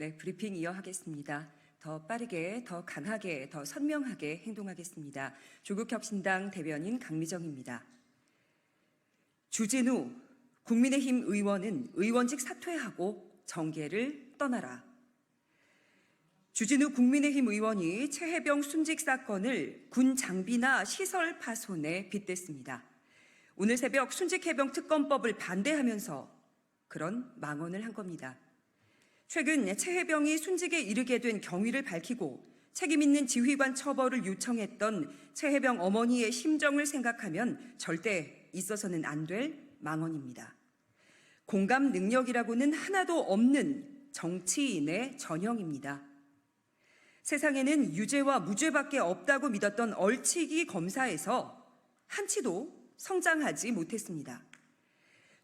네, 브리핑 이어하겠습니다. 더 빠르게, 더 강하게, 더 선명하게 행동하겠습니다. 조국혁신당 대변인 강미정입니다. 주진우 국민의힘 의원은 의원직 사퇴하고 정계를 떠나라. 주진우 국민의힘 의원이 최혜병 순직 사건을 군 장비나 시설 파손에 빗댔습니다. 오늘 새벽 순직 해병 특검법을 반대하면서 그런 망언을 한 겁니다. 최근 최혜병이 순직에 이르게 된 경위를 밝히고 책임 있는 지휘관 처벌을 요청했던 최혜병 어머니의 심정을 생각하면 절대 있어서는 안 될 망언입니다. 공감 능력이라고는 하나도 없는 정치인의 전형입니다. 세상에는 유죄와 무죄밖에 없다고 믿었던 얼치기 검사에서 한치도 성장하지 못했습니다.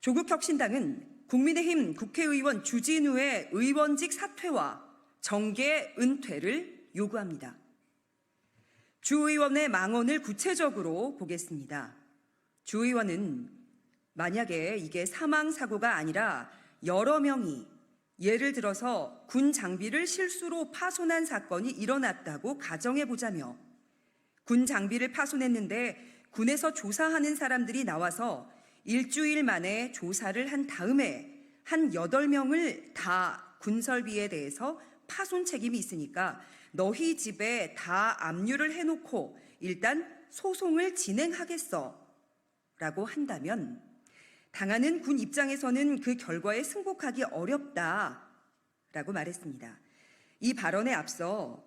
조국 혁신당은 국민의힘 국회의원 주진우의 의원직 사퇴와 정계 은퇴를 요구합니다. 주 의원의 망언을 구체적으로 보겠습니다. 주 의원은 만약에 이게 사망 사고가 아니라 여러 명이 예를 들어서 군 장비를 실수로 파손한 사건이 일어났다고 가정해 보자며 군 장비를 파손했는데 군에서 조사하는 사람들이 나와서 일주일 만에 조사를 한 다음에 한 8명을 다 군설비에 대해서 파손 책임이 있으니까 너희 집에 다 압류를 해놓고 일단 소송을 진행하겠어 라고 한다면 당하는 군 입장에서는 그 결과에 승복하기 어렵다 라고 말했습니다. 이 발언에 앞서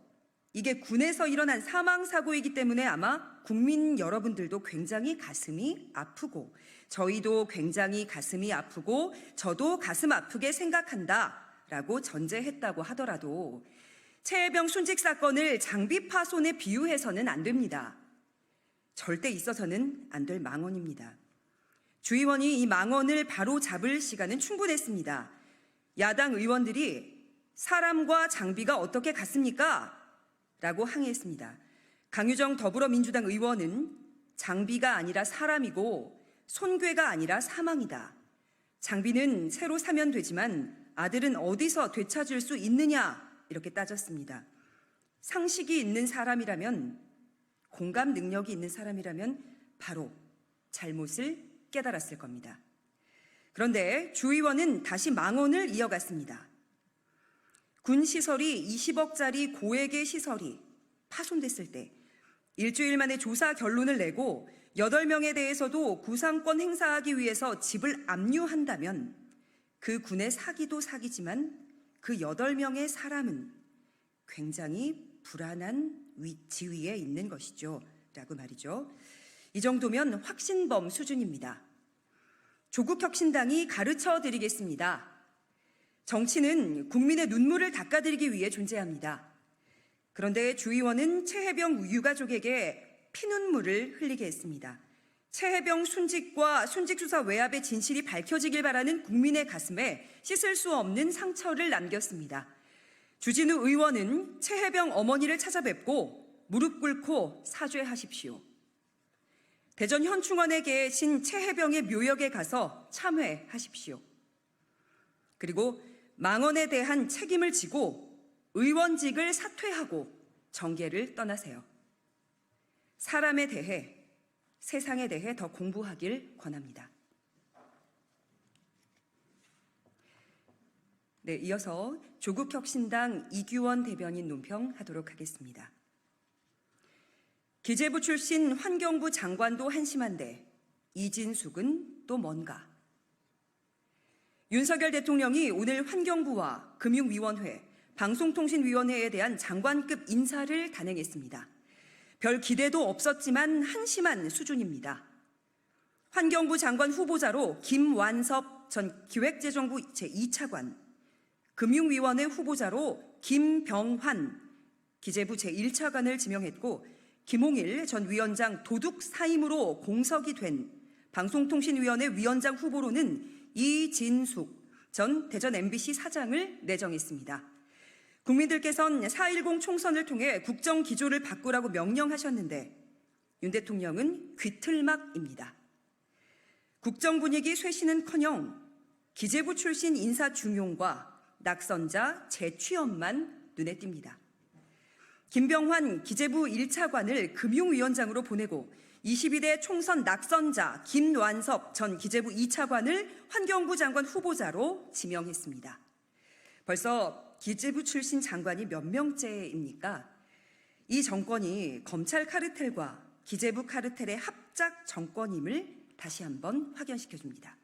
이게 군에서 일어난 사망 사고이기 때문에 아마 국민 여러분들도 굉장히 가슴이 아프고 저희도 굉장히 가슴이 아프고 저도 가슴 아프게 생각한다라고 전제했다고 하더라도 최혜병 순직 사건을 장비 파손에 비유해서는 안 됩니다. 절대 있어서는 안 될 망언입니다. 주의원이 이 망언을 바로 잡을 시간은 충분했습니다. 야당 의원들이 사람과 장비가 어떻게 같습니까? 라고 항의했습니다. 강유정 더불어민주당 의원은 장비가 아니라 사람이고 손괴가 아니라 사망이다. 장비는 새로 사면 되지만 아들은 어디서 되찾을 수 있느냐? 이렇게 따졌습니다. 상식이 있는 사람이라면 공감 능력이 있는 사람이라면 바로 잘못을 깨달았을 겁니다. 그런데 주 의원은 다시 망언을 이어갔습니다. 군 시설이 20억짜리 고액의 시설이 파손됐을 때 일주일 만에 조사 결론을 내고 8명에 대해서도 구상권 행사하기 위해서 집을 압류한다면 그 군의 사기도 사기지만 그 8명의 사람은 굉장히 불안한 위, 지위에 있는 것이죠. 라고 말이죠. 이 정도면 확신범 수준입니다. 조국혁신당이 가르쳐 드리겠습니다. 정치는 국민의 눈물을 닦아드리기 위해 존재합니다. 그런데 주 의원은 최혜병 유가족에게 피눈물을 흘리게 했습니다. 최혜병 순직과 순직수사 외압의 진실이 밝혀지길 바라는 국민의 가슴에 씻을 수 없는 상처를 남겼습니다. 주진우 의원은 최혜병 어머니를 찾아뵙고 무릎 꿇고 사죄하십시오. 대전 현충원에 계신 최혜병의 묘역에 가서 참회하십시오. 그리고 망언에 대한 책임을 지고 의원직을 사퇴하고 정계를 떠나세요. 사람에 대해 세상에 대해 더 공부하길 권합니다. 네, 이어서 조국혁신당 이규원 대변인 논평 하도록 하겠습니다. 기재부 출신 환경부 장관도 한심한데 이진숙은 또 뭔가? 윤석열 대통령이 오늘 환경부와 금융위원회, 방송통신위원회에 대한 장관급 인사를 단행했습니다. 별 기대도 없었지만 한심한 수준입니다. 환경부 장관 후보자로 김완섭 전 기획재정부 제2차관, 금융위원회 후보자로 김병환 기재부 제1차관을 지명했고 김홍일 전 위원장 도둑 사임으로 공석이 된 방송통신위원회 위원장 후보로는 이진숙 전 대전 MBC 사장을 내정했습니다. 국민들께선 4.10 총선을 통해 국정 기조를 바꾸라고 명령하셨는데 윤 대통령은 귀틀막입니다. 국정 분위기 쇄신은커녕 기재부 출신 인사 중용과 낙선자 재취업만 눈에 띕니다. 김병환 기재부 1차관을 금융위원장으로 보내고 22대 총선 낙선자 김완섭 전 기재부 2차관을 환경부 장관 후보자로 지명했습니다. 벌써 기재부 출신 장관이 몇 명째입니까? 이 정권이 검찰 카르텔과 기재부 카르텔의 합작 정권임을 다시 한번 확연시켜 줍니다.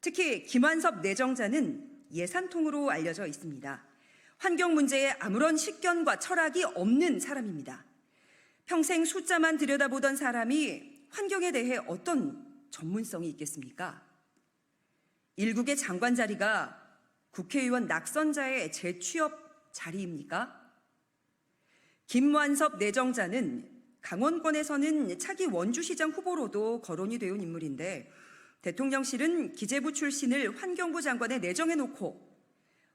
특히 김완섭 내정자는 예산통으로 알려져 있습니다. 환경 문제에 아무런 식견과 철학이 없는 사람입니다. 평생 숫자만 들여다보던 사람이 환경에 대해 어떤 전문성이 있겠습니까? 일국의 장관 자리가 국회의원 낙선자의 재취업 자리입니까? 김완섭 내정자는 강원권에서는 차기 원주시장 후보로도 거론이 되온 인물인데 대통령실은 기재부 출신을 환경부 장관에 내정해 놓고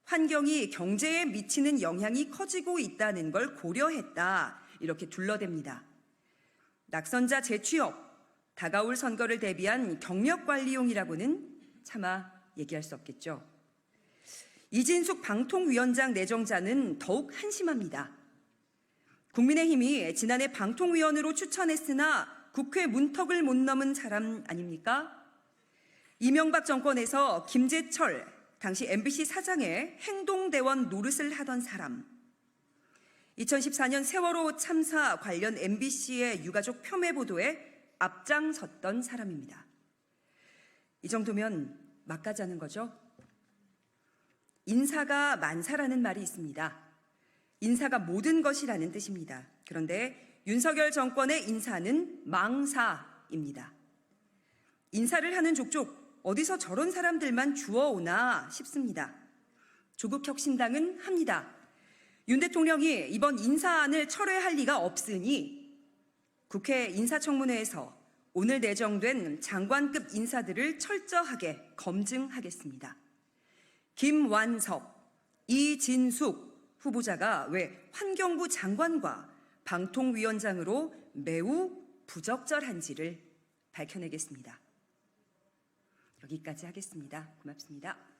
환경이 경제에 미치는 영향이 커지고 있다는 걸 고려했다. 이렇게 둘러댑니다. 낙선자 재취업, 다가올 선거를 대비한 경력 관리용이라고는 차마 얘기할 수 없겠죠. 이진숙 방통위원장 내정자는 더욱 한심합니다. 국민의힘이 지난해 방통위원으로 추천했으나 국회 문턱을 못 넘은 사람 아닙니까? 이명박 정권에서 김재철 당시 MBC 사장의 행동대원 노릇을 하던 사람. 2014년 세월호 참사 관련 MBC의 유가족 폄훼 보도에 앞장섰던 사람입니다. 이 정도면 막가자는 거죠? 인사가 만사라는 말이 있습니다. 인사가 모든 것이라는 뜻입니다. 그런데 윤석열 정권의 인사는 망사입니다. 인사를 하는 족족 어디서 저런 사람들만 주워오나 싶습니다. 조국 혁신당은 합니다. 윤 대통령이 이번 인사안을 철회할 리가 없으니 국회 인사청문회에서 오늘 내정된 장관급 인사들을 철저하게 검증하겠습니다. 김완섭, 이진숙 후보자가 왜 환경부 장관과 방통위원장으로 매우 부적절한지를 밝혀내겠습니다. 여기까지 하겠습니다. 고맙습니다.